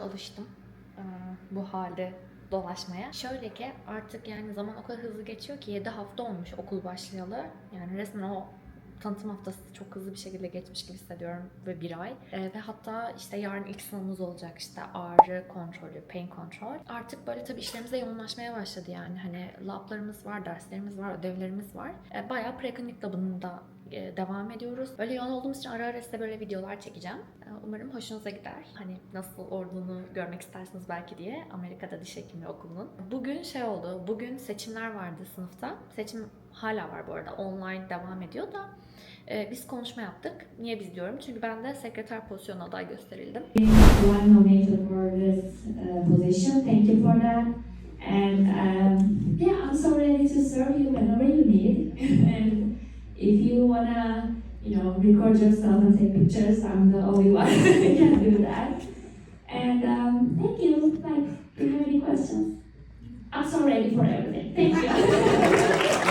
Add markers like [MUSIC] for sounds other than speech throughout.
alıştım bu halde dolaşmaya. Şöyle ki artık yani zaman o kadar hızlı geçiyor ki 7 hafta olmuş okul başlayalı. Yani resmen o tanıtım haftası çok hızlı bir şekilde geçmiş gibi hissediyorum ve bir ay. E, ve hatta işte yarın ilk sınavımız olacak işte ağrı kontrolü, pain control. Artık böyle tabii işlerimize yoğunlaşmaya başladı yani. Hani lablarımız var, derslerimiz var, ödevlerimiz var. E, bayağı preklinik labında devam ediyoruz. Böyle yoğun olduğumuz için ara ara size böyle videolar çekeceğim. E, Umarım hoşunuza gider. Hani nasıl olduğunu görmek istersiniz belki diye Amerika'da diş hekimliği okulunun. Bugün şey oldu. Bugün seçimler vardı sınıfta. Seçim hala var bu arada. Online devam ediyor da. e, biz konuşma yaptık. Niye biz diyorum? Çünkü ben de sekreter pozisyonuna aday gösterildim. one nominated for this uh, position. Thank you for that. And um, yeah, I'm so ready to serve you whenever you need. [LAUGHS] and if you wanna, you know, record yourself and take pictures, I'm the only [LAUGHS] one who can do that. And um, thank you. Like, do you have any questions? I'm so ready for everything. Thank you.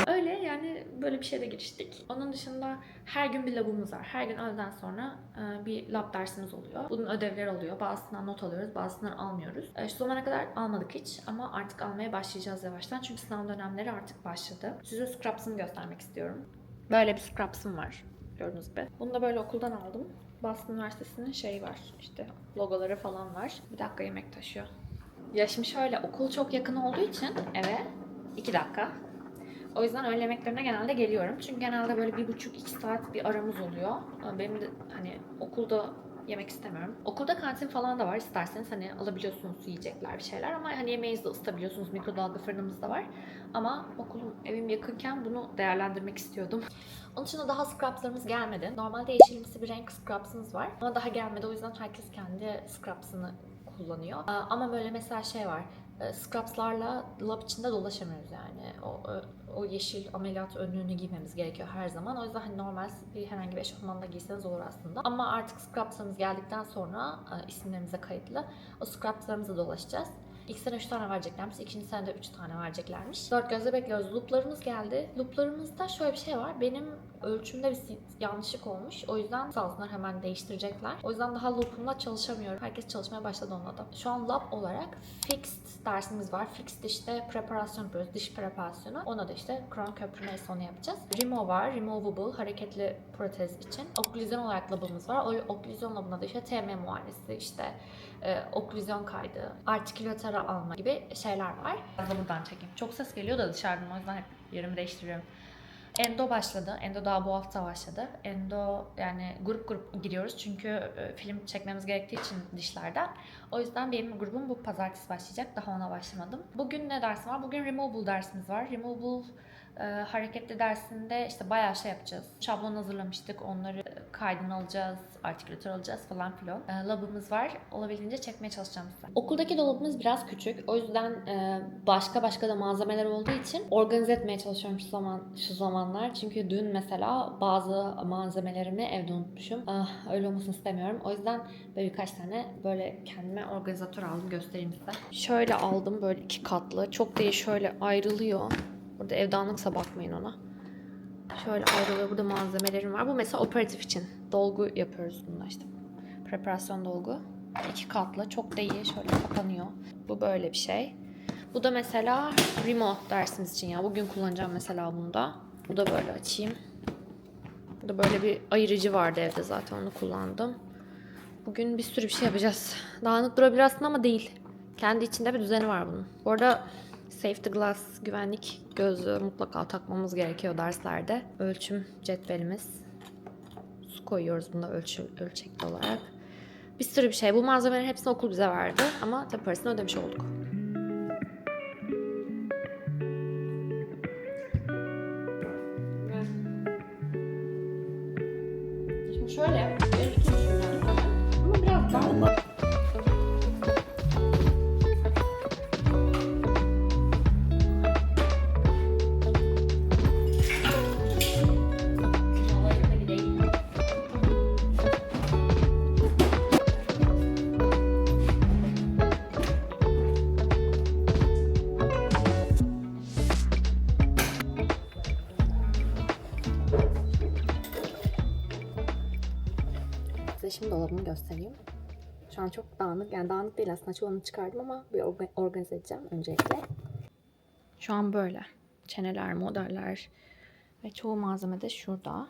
[LAUGHS] Öyle yani böyle bir şeyde giriştik. Onun dışında her gün bir labımız var. Her gün öğleden sonra e, bir lab dersimiz oluyor. Bunun ödevleri oluyor. Bazısından not alıyoruz, bazısından almıyoruz. E, Şu zamana kadar almadık hiç ama artık almaya başlayacağız yavaştan. Çünkü sınav dönemleri artık başladı. Size scraps'ını göstermek istiyorum. Böyle bir scraps'ım var. Gördüğünüz gibi. Bunu da böyle okuldan aldım. Boston Üniversitesi'nin şeyi var. İşte logoları falan var. Bir dakika yemek taşıyor. Ya şimdi şöyle okul çok yakın olduğu için eve 2 dakika. O yüzden öğle yemeklerine genelde geliyorum. Çünkü genelde böyle bir buçuk iki saat bir aramız oluyor. Benim de hani okulda yemek istemiyorum. Okulda kantin falan da var isterseniz hani alabiliyorsunuz yiyecekler bir şeyler ama hani yemeğinizi de ısıtabiliyorsunuz. Mikrodalga fırınımız da var. Ama okulum evim yakınken bunu değerlendirmek istiyordum. [LAUGHS] Onun dışında daha scrapslarımız gelmedi. Normalde yeşilimsi bir renk scrapsımız var. Ama daha gelmedi. O yüzden herkes kendi scrapsını kullanıyor. Ama böyle mesela şey var. E, Scraps'larla lab içinde dolaşamıyoruz yani. O, o, o yeşil ameliyat önlüğünü giymemiz gerekiyor her zaman. O yüzden hani normal bir herhangi bir eşofmanla giyseniz olur aslında. Ama artık scraps'larımız geldikten sonra e, isimlerimize kayıtlı o scraps'larımızla dolaşacağız. İlk sene 3 tane vereceklermiş, ikinci sene de 3 tane vereceklermiş. Dört gözle bekliyoruz. Looplarımız geldi. Looplarımızda şöyle bir şey var. Benim ölçümde bir yanlışlık olmuş. O yüzden sağ olsunlar hemen değiştirecekler. O yüzden daha loop'umla çalışamıyorum. Herkes çalışmaya başladı onunla da. Şu an lab olarak fixed dersimiz var. Fixed işte preparasyon yapıyoruz. Diş preparasyonu. Ona da işte kron köprü neyse onu yapacağız. Remo var. Removable hareketli protez için. Oklüzyon olarak labımız var. O oklüzyon labına da işte TM muayenesi işte e, oklüzyon kaydı, artikülatörü alma gibi şeyler var. Biraz da buradan çekeyim. Çok ses geliyor da dışarıdan o yüzden hep yerimi değiştiriyorum. Endo başladı. Endo daha bu hafta başladı. Endo yani grup grup giriyoruz çünkü e, film çekmemiz gerektiği için dişlerden. O yüzden benim grubum bu pazartesi başlayacak. Daha ona başlamadım. Bugün ne dersim var? Bugün removable dersimiz var. Removable e, hareketli dersinde işte bayağı şey yapacağız. Şablon hazırlamıştık. Onları kaydını alacağız, artikülatör alacağız falan filan. E, labımız var. Olabildiğince çekmeye çalışacağım size. Okuldaki dolabımız biraz küçük. O yüzden e, başka başka da malzemeler olduğu için organize etmeye çalışıyorum şu zaman şu zamanlar. Çünkü dün mesela bazı malzemelerimi evde unutmuşum. Ah, öyle olmasını istemiyorum. O yüzden böyle birkaç tane böyle kendime organizatör aldım göstereyim size. Şöyle aldım böyle iki katlı. Çok değil şöyle ayrılıyor. Burada evde dağınıksa bakmayın ona. Şöyle ayrılıyor. Burada malzemelerim var. Bu mesela operatif için. Dolgu yapıyoruz bunda işte. Preparasyon dolgu. İki katlı. Çok da iyi. Şöyle kapanıyor. Bu böyle bir şey. Bu da mesela Remo dersimiz için ya. Bugün kullanacağım mesela bunda. Bu da böyle açayım. Burada böyle bir ayırıcı vardı evde zaten onu kullandım. Bugün bir sürü bir şey yapacağız. Dağınık durabilir aslında ama değil. Kendi içinde bir düzeni var bunun. Bu arada safety glass güvenlik gözlüğü mutlaka takmamız gerekiyor derslerde. Ölçüm cetvelimiz. Su koyuyoruz bunda ölçü, ölçekli olarak. Bir sürü bir şey. Bu malzemelerin hepsini okul bize verdi ama tabii parasını ödemiş olduk. Şimdi dolabımı göstereyim. şu an çok dağınık. Yani dağınık değil aslında çoğunu çıkardım ama bir orga- organize edeceğim öncelikle. Şu an böyle. Çeneler, modeller ve çoğu malzeme de şurada.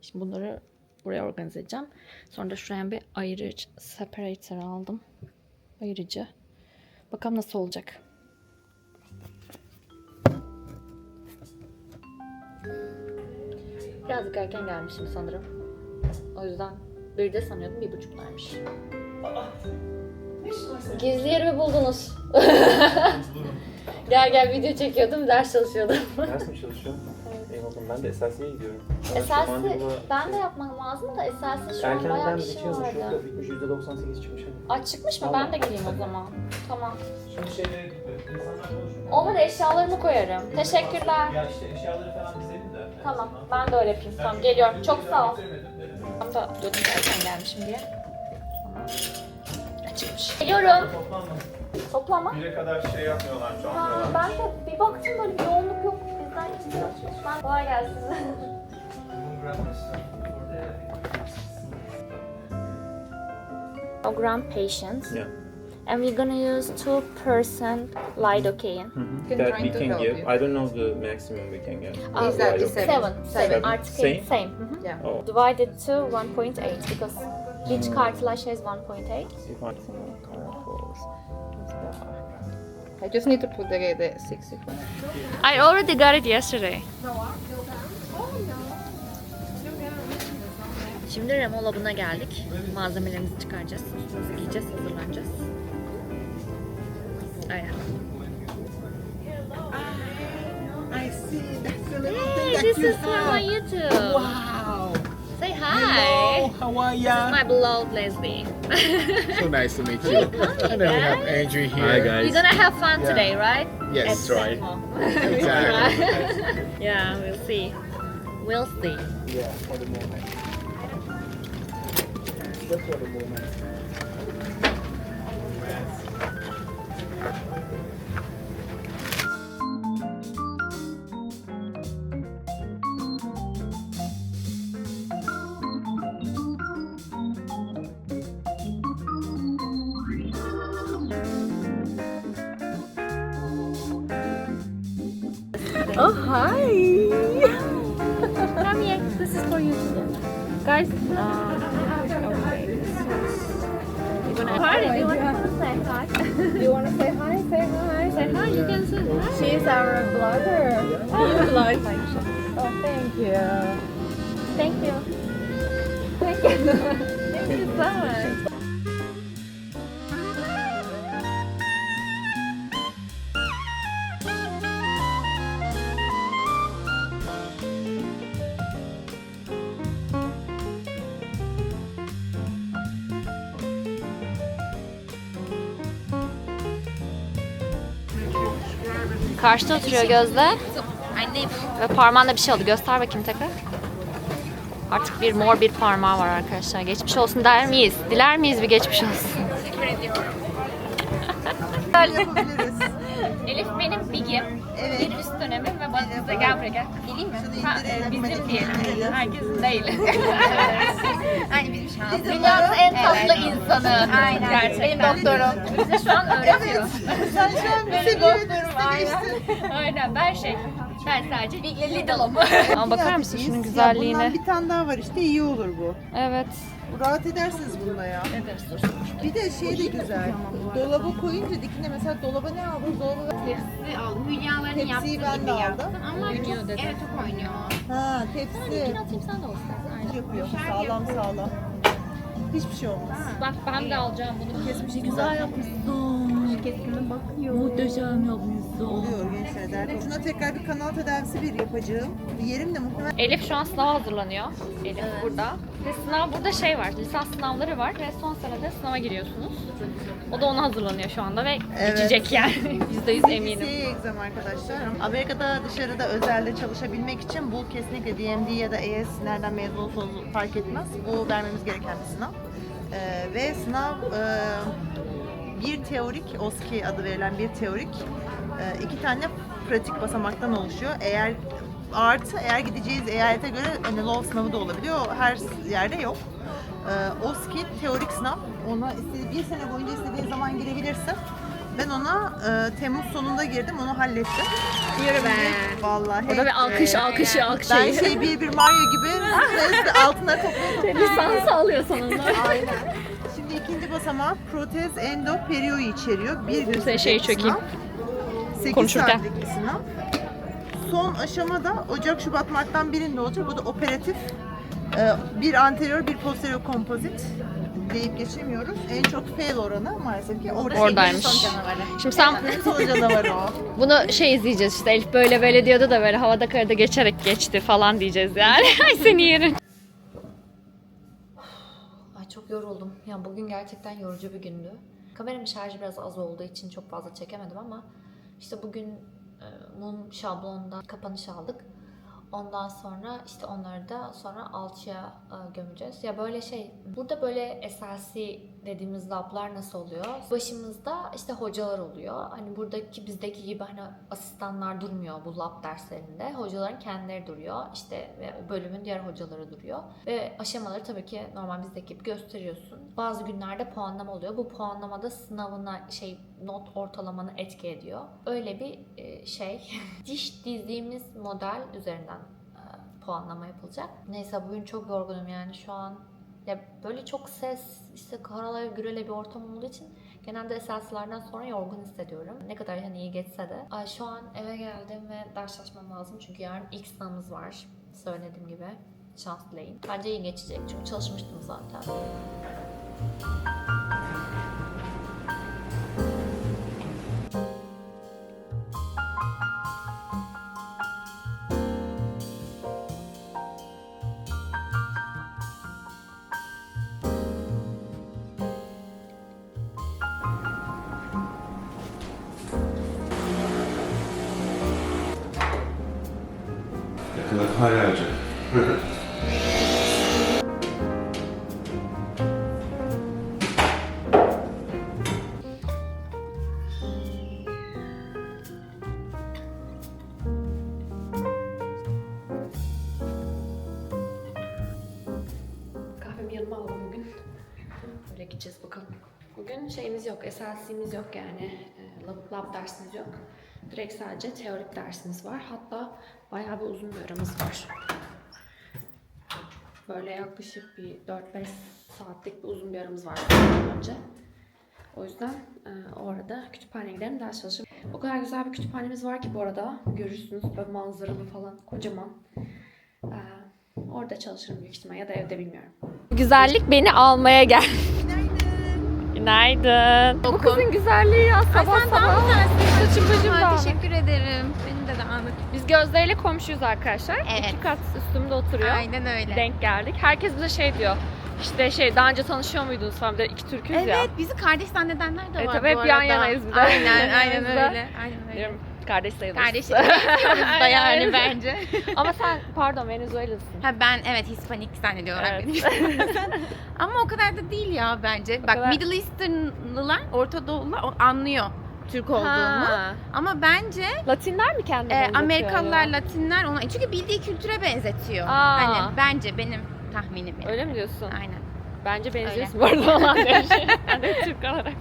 Şimdi bunları buraya organize edeceğim. Sonra da şuraya bir ayırıcı separator aldım. Ayırıcı. Bakalım nasıl olacak. Birazcık erken gelmişim sanırım. O yüzden bir de sanıyordum bir buçuktaymış. Gizli yerimi buldunuz. gel gel video çekiyordum, ders çalışıyordum. [LAUGHS] Ders mi çalışıyorsun? Eyvallah ben de esasiye gidiyorum. Esası ben de yapmam lazım da esası şu an bayağı Erkenden bir şey yazmış. vardı. Şurada bitmiş %98 çıkmış. hadi. Ay çıkmış mı? Ben de geleyim o zaman. Tamam. Şimdi şeylere insanlar konuşmuyor. Olur eşyalarımı koyarım. Teşekkürler. Ya işte eşyaları falan en Tamam. Ben de öyle yapayım. Tamam geliyorum. Çok sağ ol. Tam da diyordum erken gelmişim diye. Tamam. Çıkmış. Geliyorum. Toplama. Bire kadar şey yapmıyorlar, Ha, çalmıyorlar. ben de bir baktım böyle bir yoğunluk yok. Bizden hiç çalışmış. Ben kolay gelsin. [LAUGHS] Program patient. Yeah. And we're gonna use two person lidocaine. That we can give. I don't know the maximum we can get. Uh, Why? Seven. Seven. Article Same? same. Mhm. Yeah. Oh. Divided to 1.8 because each cartilage has 1.8. If I- I just need to put the, the six sequence. I already got it yesterday. Şimdi Remo Lab'ına geldik. Malzemelerimizi çıkaracağız. Üstümüzü giyeceğiz, hazırlanacağız. Aynen. I see. That's the little Hey, thing that this you is from have. my YouTube. Wow. Say Hello. hi. How are ya? My beloved Leslie. [LAUGHS] So nice to meet you. and then we have Andrew here. Hi guys. You're gonna have fun Yeah. today, right? Yes, At right. Exactly. [LAUGHS] [LAUGHS] yeah, we'll see. We'll see. yeah, for the moment. Just for the moment. Oh, hi. Come here. This is for you today. Guys, uh, okay. You wanna hi? [LAUGHS] You wanna say hi? You want to say hi? Say hi. Say hi. You can say hi. She's our blogger. [LAUGHS] Oh, thank you. Thank you. Thank you. Thank you so much. Karşıda oturuyor Gözde. Ve parmağında bir şey oldu. Göster bakayım tekrar. Artık bir mor bir parmağı var arkadaşlar. Geçmiş olsun der miyiz? Diler miyiz bir geçmiş olsun? Elif benim bigim. Bir üst dönemim ve bana bize gel buraya gel. Geleyim mi? Ha, e, bizim diyelim. Herkesin değil. Aynı bizim şansımız. Dünyanın en tatlı insanı. Aynen. Gerçekten. Benim doktorum. Bize şu an öğretiyor. Sen şu an Benim doktorum aynen. Aynen ben şey. Ben sadece Lidl'ım. Ama bakar mısın şunun Ya güzelliğine? bundan bir tane daha var işte iyi olur bu. Evet. Rahat edersiniz bunda ya. Bir de şey de güzel. Dolaba koyunca dikine mesela dolaba ne aldın? Dolaba Tepsi aldım. Hülyaların Tepsiyi yaptığı ben de gibi aldım. yaptım. Ama çok, evet çok oynuyor. ha tepsi Atayım sen de istersen. Aynen. yapıyor. Sağlam sağlam. Hiçbir şey olmaz. Bak ben de alacağım bunu. Kesmiş güzel Kesime bakıyor. oluyor gençler derken. Şuna tekrar bir kanal tedavisi bir yapacağım. Yerim de muhtemelen Elif şu an sınava hazırlanıyor. Elif burada. Ve sınav burada şey var. Lisans sınavları var ve son senede sınava giriyorsunuz. O da ona hazırlanıyor şu anda ve Evet. geçecek yani. [LAUGHS] [LAUGHS] %100 eminim. CA exam arkadaşlar. Amerika'da dışarıda özelde çalışabilmek için bu kesinlikle DMD ya da AS nereden mezun olsanız fark etmez. Bu vermemiz gereken bir sınav. Ee, ve sınav e, bir teorik, OSCE adı verilen bir teorik, e, iki tane pratik basamaktan oluşuyor. Eğer artı eğer gideceğiz eyalete göre hani law sınavı da olabiliyor. Her yerde yok. Ee, OSKİ teorik sınav. Ona bir sene boyunca istediğin zaman girebilirsin. Ben ona e, Temmuz sonunda girdim, onu hallettim. Yürü be. Vallahi. O da bir alkış, alkış, alkış. Ben şey bir bir Mario gibi [LAUGHS] altına toplayıp Lisans alıyor sonunda. Aynen. Basamağı protez endo perioyu içeriyor. Bir sürecek şeyi çökeyim. sınav. 8 Konuşurken. saatlik bir sınav. Son aşamada Ocak, Şubat, Mart'tan birinde olacak. Bu da operatif. Ee, bir anterior, bir posterior kompozit deyip geçemiyoruz. En çok fail oranı maalesef ki orada. Oradaymış. Şimdi sen En son canavarı o. [LAUGHS] bunu şey izleyeceğiz işte Elif böyle böyle diyordu da böyle havada karada geçerek geçti falan diyeceğiz yani. [LAUGHS] Ay seni yerin. Yoruldum. Ya bugün gerçekten yorucu bir gündü. Kameramın şarjı biraz az olduğu için çok fazla çekemedim ama işte bugün e, mum şablonda kapanış aldık. Ondan sonra işte onları da sonra alçıya e, gömeceğiz. Ya böyle şey, burada böyle SLC dediğimiz lablar nasıl oluyor? Başımızda işte hocalar oluyor. Hani buradaki bizdeki gibi hani asistanlar durmuyor bu lab derslerinde. Hocaların kendileri duruyor. İşte ve o bölümün diğer hocaları duruyor. Ve aşamaları tabii ki normal bizdeki gibi gösteriyorsun. Bazı günlerde puanlama oluyor. Bu puanlamada sınavına şey not ortalamanı etki ediyor. Öyle bir e, şey. [LAUGHS] Diş dizdiğimiz model üzerinden e, puanlama yapılacak. Neyse bugün çok yorgunum yani şu an ya böyle çok ses, işte karala gürele bir ortam olduğu için genelde esaslardan sonra yorgun hissediyorum. Ne kadar hani iyi geçse de. Ay şu an eve geldim ve ders çalışmam lazım çünkü yarın ilk sınavımız var. Söylediğim gibi. Şans. Bence iyi geçecek çünkü çalışmıştım zaten. Ne kadar hayalci. Kahvemi şeyimiz yok, SLC'miz yok yani. e, Lab, lab dersimiz yok. Direkt sadece teorik dersimiz var. Hatta bayağı bir uzun bir aramız var. Böyle yaklaşık bir 4-5 saatlik bir uzun bir aramız var önce. O yüzden e, o arada kütüphaneye gidelim ders çalışırım. O kadar güzel bir kütüphanemiz var ki bu arada. Görürsünüz böyle manzaralı falan kocaman. E, orada çalışırım büyük ihtimal ya da evde bilmiyorum. Güzellik beni almaya gel. Günaydın. Bu kızın güzelliği ya sabah sabah. Saçım başım Ay, dağınık. Teşekkür ederim. Benim de dağınık. Biz Gözde ile komşuyuz arkadaşlar. Evet. İki kat üstümde oturuyor. Aynen öyle. Denk geldik. Herkes bize şey diyor. İşte şey daha önce tanışıyor muydunuz falan. Bir iki Türk'üz ya. Evet, bizi kardeş zannedenler de Evet, var tabii bu hep yan yanayız bir de. Aynen, [LAUGHS] aynen öyle. Aynen öyle. Kardeş sayılırız. Kardeş [LAUGHS] da yani bence. [LAUGHS] Ama sen pardon Venezuela'sın. Ha ben evet Hispanik zannediyorlar Evet. beni. [LAUGHS] Ama o kadar da değil ya bence. Bak kadar- Middle Eastern'lılar, Orta Doğulular o anlıyor Türk olduğumu. Ha. Ama bence Latinler mi kendini e, Amerikalılar, ya? Latinler ona çünkü bildiği kültüre benzetiyor. Aa. Hani bence benim tahminim. benim. Öyle mi diyorsun? Aynen. Bence benziyorsun bu arada olan demiş. ben de Türk olarak.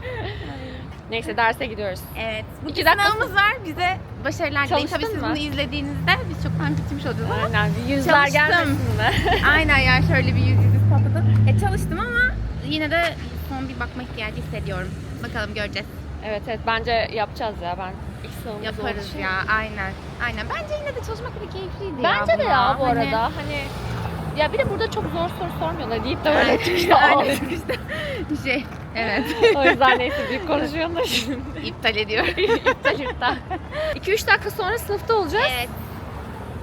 Neyse derse gidiyoruz. Evet. Bu İki dakika sınavımız var. Bize başarılar dileyin. Çalıştın Tabii siz mı? bunu izlediğinizde biz çoktan bitirmiş olacağız ama. Aynen yüzler Çalıştım. gelmesin de. [LAUGHS] Aynen ya şöyle bir yüz yüzü patladım. E çalıştım ama yine de son bir bakma ihtiyacı hissediyorum. Bakalım göreceğiz. evet evet bence yapacağız ya ben ilk sınavımız Yaparız için. ya aynen. Aynen. Bence yine de çalışmak bir keyifliydi Bence ya. de buna. ya bu Hani- arada hani ya bir de burada çok zor soru sormuyorlar deyip de öyle çıkışta Aynen çıkışta. [LAUGHS] Şey evet. [LAUGHS] o yüzden neyse büyük konuşuyorum da şimdi. [LAUGHS] İptal ediyorum. iptal iptal. 2-3 dakika sonra sınıfta olacağız. evet.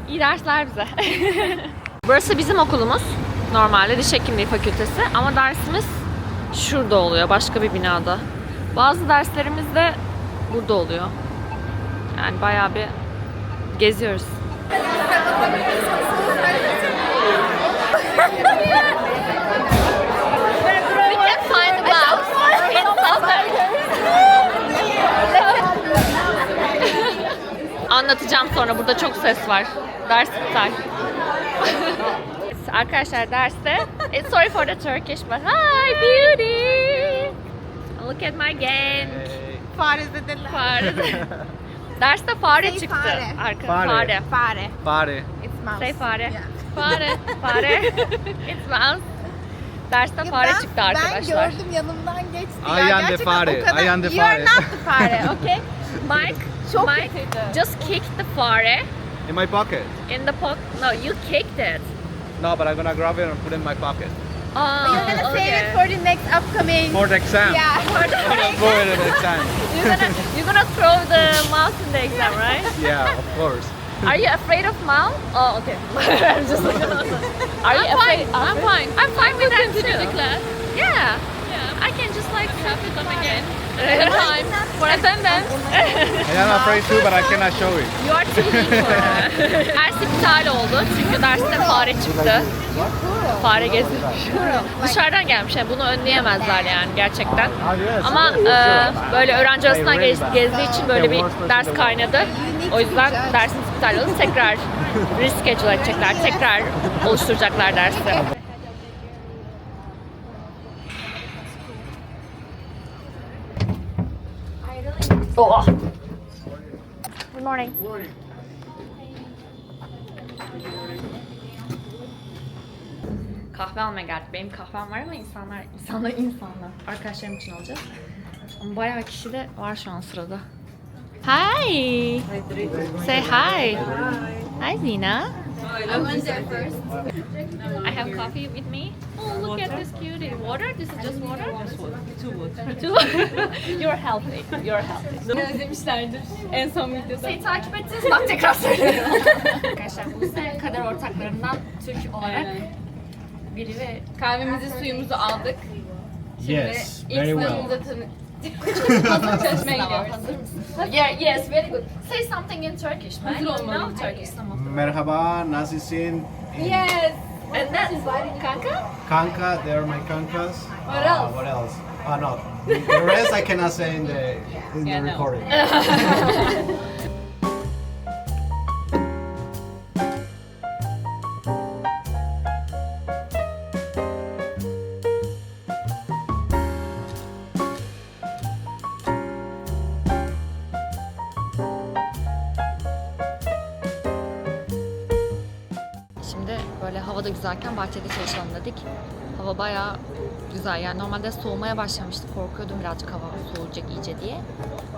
İyi dersler bize. Burası bizim okulumuz. Normalde diş hekimliği fakültesi ama dersimiz şurada oluyor başka bir binada. Bazı derslerimiz de burada oluyor. Yani bayağı bir geziyoruz. Anlatacağım sonra burada çok ses var. Ders iptal. Arkadaşlar derste It's sorry for the Turkish, but hi beauty. Look at my gang. Fare dediler. Fare. Derste fare Say çıktı. fare. Arka, Fare. fare. Fare. Fare. It's mouse. Say fare. Yeah. Fare. Fare. It's mouse. Derste fare Ben- çıktı arkadaşlar. Ben gördüm yanımdan geçti. I ya. am the Gerçekten fare, o kadar- I am the You are fare. not the fare, okay? [LAUGHS] Mike, Çok Mike kötüydü. just kicked the fare In my pocket. in the pocket. No, you kicked it. No, but I'm gonna grab it and put it in my pocket. Oh, You're gonna save it for the next upcoming. For the exam. Yeah, [LAUGHS] for the I'm gonna throw it at the exam. You're gonna you're gonna throw the mouse in the exam, right? Yeah, of course. Are you afraid of mouse? Oh, okay. [LAUGHS] I'm just [LAUGHS] Are you afraid? I'm fine. I'm fine with that too. the class? Yeah. Yeah. I can just like have it come again. Time for attendance. I [LAUGHS] am afraid too, but I cannot show it. You are too for that. [LAUGHS] Ders iptal oldu çünkü derste fare çıktı. Fare gezmiş. Dışarıdan gelmiş yani bunu önleyemezler yani gerçekten. Ama e, böyle öğrenci arasından gez- gezdiği için böyle bir ders kaynadı. O yüzden dersimiz iptal oldu. Tekrar reschedule edecekler. Tekrar oluşturacaklar dersi. Oh. Good morning. Kahve almaya geldik. Benim kahvem var ama insanlar, insanlar, insanlar. Arkadaşlarım için alacağız. Ama bayağı kişi de var şu an sırada. Hi. Say hi. Hi Zina. I went there first. I have coffee with me. Oh, look at this cutie. Water? This is just water? Two water. Two [LAUGHS] [LAUGHS] You're healthy. You're healthy. Özlemişlerdir en son videoda. Seni takip ettiniz bak tekrar söylüyorum. [LAUGHS] Arkadaşlar Buse kader ortaklarından Türk olarak biri ve Kahvemizi suyumuzu aldık. Yes, İlk sınavımıza tanı... Hazır çalışmaya gidiyoruz. hazır mısın? Yeah, yes, very good. Say something in Turkish. Hazır olmalıyım. Turkish. Merhaba, nasılsın? Yes! And then, kanka? Kanka, they are my kankas. What Uh, else? what else? Ah, no. The rest I cannot say in the in Yeah, the no. recording. [LAUGHS] bahçede çalışalım dedik. Hava bayağı güzel yani normalde soğumaya başlamıştı. Korkuyordum birazcık hava soğuyacak iyice diye.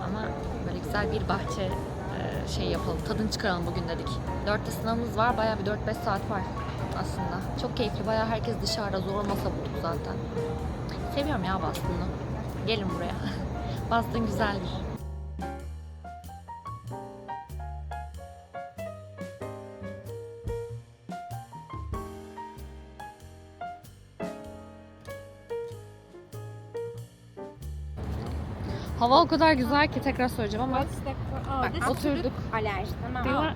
Ama böyle güzel bir bahçe e, şey yapalım, tadını çıkaralım bugün dedik. Dörtte sınavımız var, bayağı bir 4-5 saat var aslında. Çok keyifli, bayağı herkes dışarıda zor masa bulduk zaten. Seviyorum ya Boston'u. Gelin buraya. [LAUGHS] Boston güzeldir. Hava o kadar güzel ki tekrar söyleyeceğim ama Bak, oturduk. Alerji tamam mi?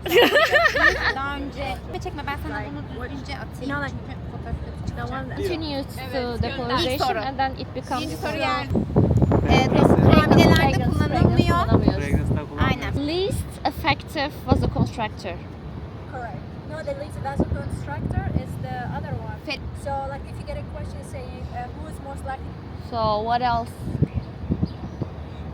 Daha önce çekme çekme ben sana bunu düzgünce atayım. Çünkü fotoğraf kötü çıkacak. Continues to Evet, the soru. and then it becomes İkinci soru geldi. Evet, hamidelerde kullanılmıyor. Aynen. Least effective was a constructor. Correct. No, the least vasoconstrictor is the other one. Fit. So, like, if you get a question saying uh, who is most likely So what else?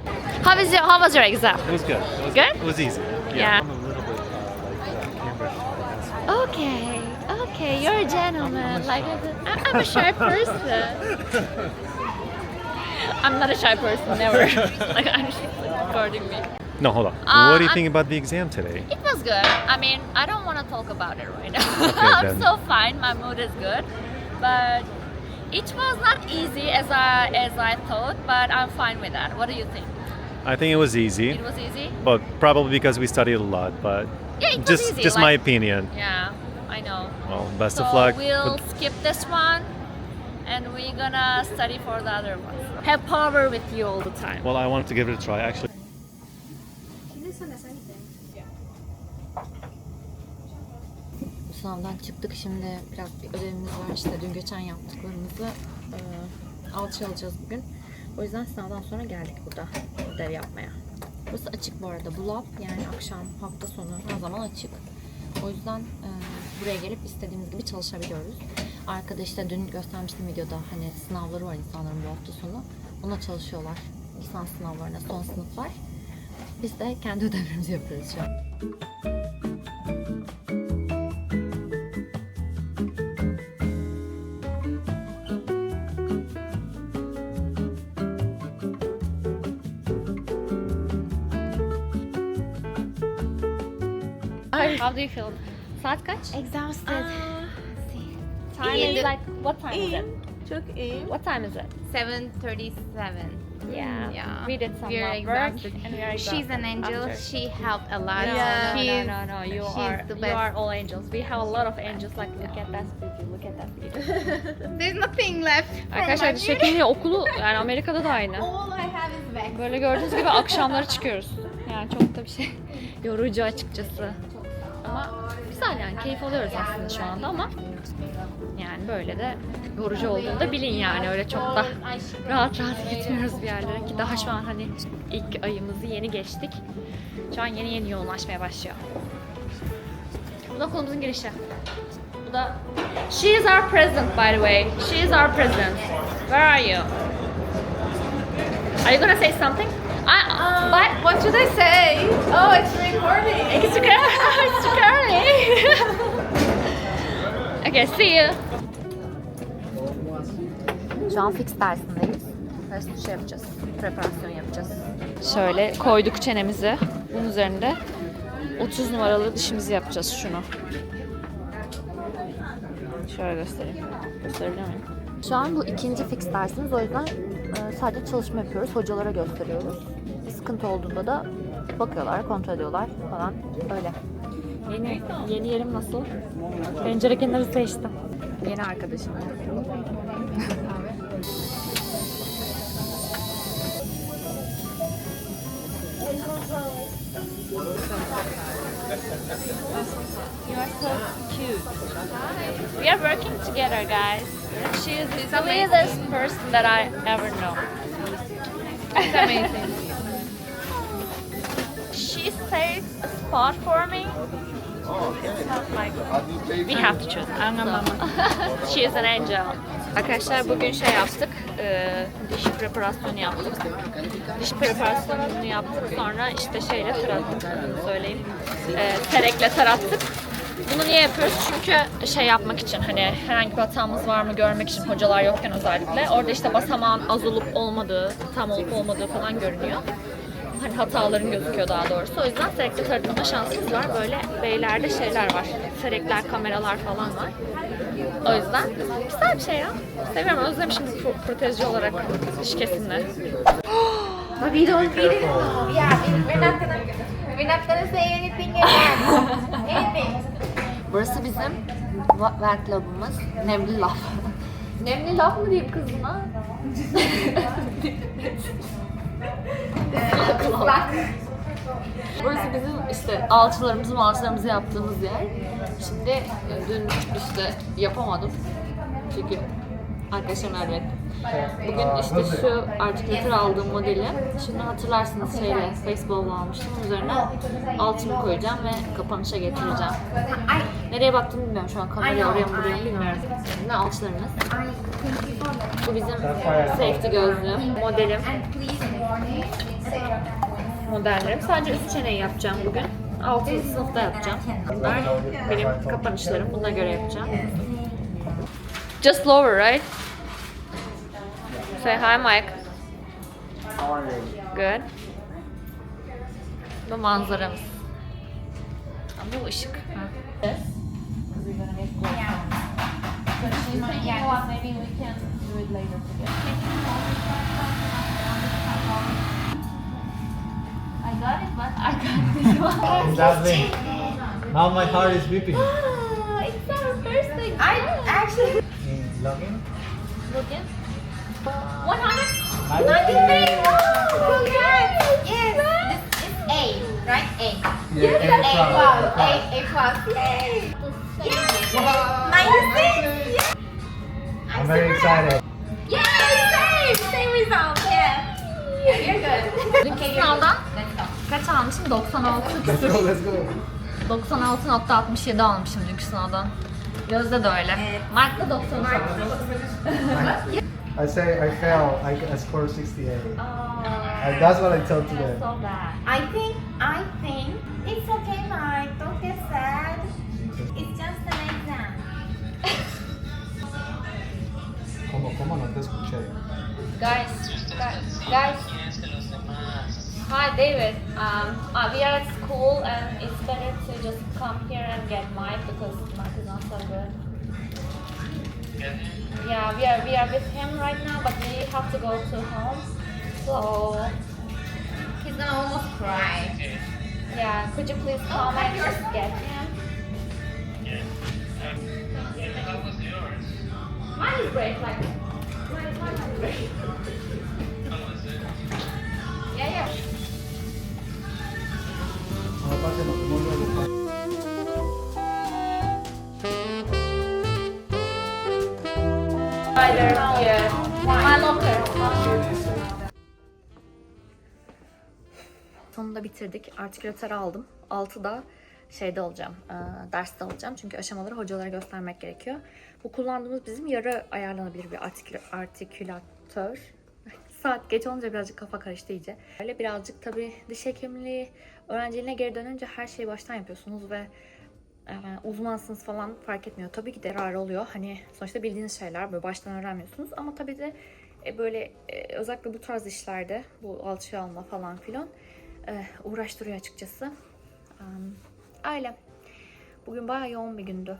How was your How was your exam? It was good. It was, Good? It was easy. Yeah. I'm a little bit uh, like uh. Okay, okay, you're a gentleman. Like I- I'm a shy person. [LAUGHS] I'm not a shy person, never. [LAUGHS] like I'm just like, recording me. No, hold on. Uh, what do you I'm- think about the exam today? It was good. I mean, I don't want to talk about it right now. Okay, [LAUGHS] I'm so fine. My mood is good, but it was not easy as I as I thought. But I'm fine with that. What do you think? I think it was easy, It was easy. but probably because we studied a lot. But Yeah, it was just easy. just my like- opinion. Yeah, I know. Well, best so of luck. we'll But- skip this one, and we're gonna study for the other one. Have power with you all the time. well, I wanted to give it a try. Actually, sınavdan çıktık şimdi biraz bir ödevimiz var işte dün geçen yaptıklarımızı e, alçı alacağız bugün. O yüzden sınavdan sonra geldik burada ödev yapmaya. Burası açık bu arada. Bu lab yani akşam hafta sonu her zaman açık. O yüzden e, buraya gelip istediğimiz gibi çalışabiliyoruz. Arkada işte dün göstermiştim videoda hani sınavları var insanların bu hafta sonu. Ona çalışıyorlar. Lisans sınavlarına son sınıflar. Biz de kendi ödevlerimizi yapıyoruz şu an. How do you feel? Saat kaç? Exhausted. Time İyi. is like what time is it? Çok iyi. What time is it? 7:37. Yeah. Yeah. We did some We are work exhausted. and we are She's an angel. after. She helped a lot. No, Yeah. no, no, no, no. You she's are the you best. are all angels. We have a lot of angels. Like look at that video. Look at that video. [LAUGHS] There's nothing left. from Arkadaşlar my diş hekimliği okulu yani Amerika'da da aynı. All I have is wax. Böyle gördüğünüz gibi akşamları çıkıyoruz. Yani çok da bir şey [LAUGHS] yorucu açıkçası. Ama güzel yani keyif alıyoruz aslında şu anda ama yani böyle de yorucu olduğunu da bilin yani öyle çok da rahat rahat gitmiyoruz bir yerlere ki daha şu an hani ilk ayımızı yeni geçtik. Şu an yeni yeni yoğunlaşmaya başlıyor. Bu da okulumuzun girişi. Bu da She is our president by the way. She is our president. Where are you? Are you gonna say something? I, but What should I say? Oh, it's recording. it's [LAUGHS] it's okay. [LAUGHS] okay, see you. Şu an fix dersindeyiz. Ve şey yapacağız. Preparasyon yapacağız. Şöyle koyduk çenemizi. Bunun üzerinde 30 numaralı dişimizi yapacağız şunu. Şöyle göstereyim. Gösterebilir miyim? Şu an bu ikinci fix dersimiz. O yüzden sadece çalışma yapıyoruz. Hocalara gösteriyoruz. Bir sıkıntı olduğunda da bakıyorlar, kontrol ediyorlar falan. Öyle. Yeni, yeni yerim nasıl? Pencere kenarı seçtim. Yeni arkadaşım. You are so cute. We are working together, guys. She is the sweetest person that I ever know. It's amazing. she saved a spot for me. We have to choose. So, [LAUGHS] she is an angel. Arkadaşlar bugün şey yaptık. e, diş preparasyonu yaptık. Diş preparasyonunu yaptık. Sonra işte şeyle tarattık. Söyleyeyim. E, terekle tarattık. Bunu niye yapıyoruz? Çünkü şey yapmak için hani herhangi bir hatamız var mı görmek için hocalar yokken özellikle. Orada işte basamağın az olup olmadığı, tam olup olmadığı falan görünüyor. Hani hataların gözüküyor daha doğrusı. O yüzden serekle taratılma şansımız var. Böyle beylerde şeyler var. Serekler, kameralar falan var. O yüzden güzel bir şey ya. Seviyorum. Özlemişim pro- protezci olarak diş kesimini. But we don't read it. Yeah, we- we're not gonna we're not gonna say anything again. anything. Burası bizim vent labımız. Nemli lab. [LAUGHS] Nemli lab mı diyeyim kız buna? [LAUGHS] Burası bizim işte alçılarımızı malçılarımızı yaptığımız yer. Şimdi e, dün işte yapamadım. Çünkü arkadaşlarım yardım etti. Bugün işte şu artikülatör aldığım modeli. Şimdi hatırlarsınız şeyle baseball almıştım. Üzerine alçımı koyacağım ve kapanışa getireceğim. Nereye baktığımı bilmiyorum şu an. Kamerayı oraya mı buraya mı bilmiyorum. Ne alçılarımız. Bu bizim safety gözlüğüm. Modelim. Modellerim. Sadece üst çeneyi yapacağım bugün. 6. sınıfta yapacağım. Bunlar benim kapanışlarım. Buna göre yapacağım. Just lower, right? Say hi, Mike. Good. Bu manzaramız. Ha, Bu ışık. Ha. I got it, but I got this one. Lovely. Now my heart is beating. Ah, [GASPS] it's our first thing. I Actually, Login? Looking. 100? congrats. Yes, this is A, right? A. Yeah, A plus. A, A plus. Yay. Yay. Ninety-six. Yes. I'm very excited. Yay, same, same result. Yeah. Yeah, you're good. Dünkü sınavdan Let's go. kaç almışım? 96 Let's go, let's go. 96.67 almışım dünkü sınavdan. Gözde de öyle. Mark da 96. I say I fail. I, I score 68. Aa, And that's what I told to them. so bad. I think, I think it's okay, Mike. Don't get sad. It's just an exam. ¿Cómo, cómo no te escuché? Guys, guys, guys. Hi David. Um, uh, we are at school and it's better to just come here and get Mike because Mike is not so good. Yeah, we are we are with him right now, but we have to go to home. So He's gonna almost cry. yeah, could you please oh come and just get him? Mine is great, like mine, mine is great. Locker. Sonunda bitirdik. Artikülatörü aldım. 6'da şeyde olacağım, e, derste olacağım. Çünkü aşamaları hocalara göstermek gerekiyor. Bu kullandığımız bizim yarı ayarlanabilir bir artikü- artikülatör. [LAUGHS] Saat geç olunca birazcık kafa karıştı iyice. Öyle birazcık tabii diş hekimliği öğrenciliğine geri dönünce her şeyi baştan yapıyorsunuz ve e, uzmansınız falan fark etmiyor. Tabii ki de oluyor. Hani sonuçta bildiğiniz şeyler böyle baştan öğrenmiyorsunuz. Ama tabii de e, böyle e, özellikle bu tarz işlerde bu alçıya alma falan filan e, uğraştırıyor açıkçası. Um, öyle. Bugün bayağı yoğun bir gündü.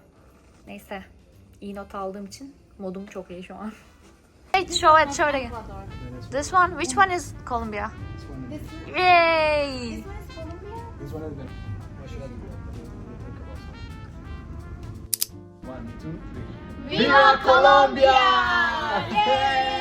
Neyse. iyi not aldığım için modum çok iyi şu an. [LAUGHS] Hey, show it, show it again. This one, which one is Colombia? This one, Yay! this one is the. What should I do? Think about something. One, two, three. Viva Colombia! [LAUGHS] Yay!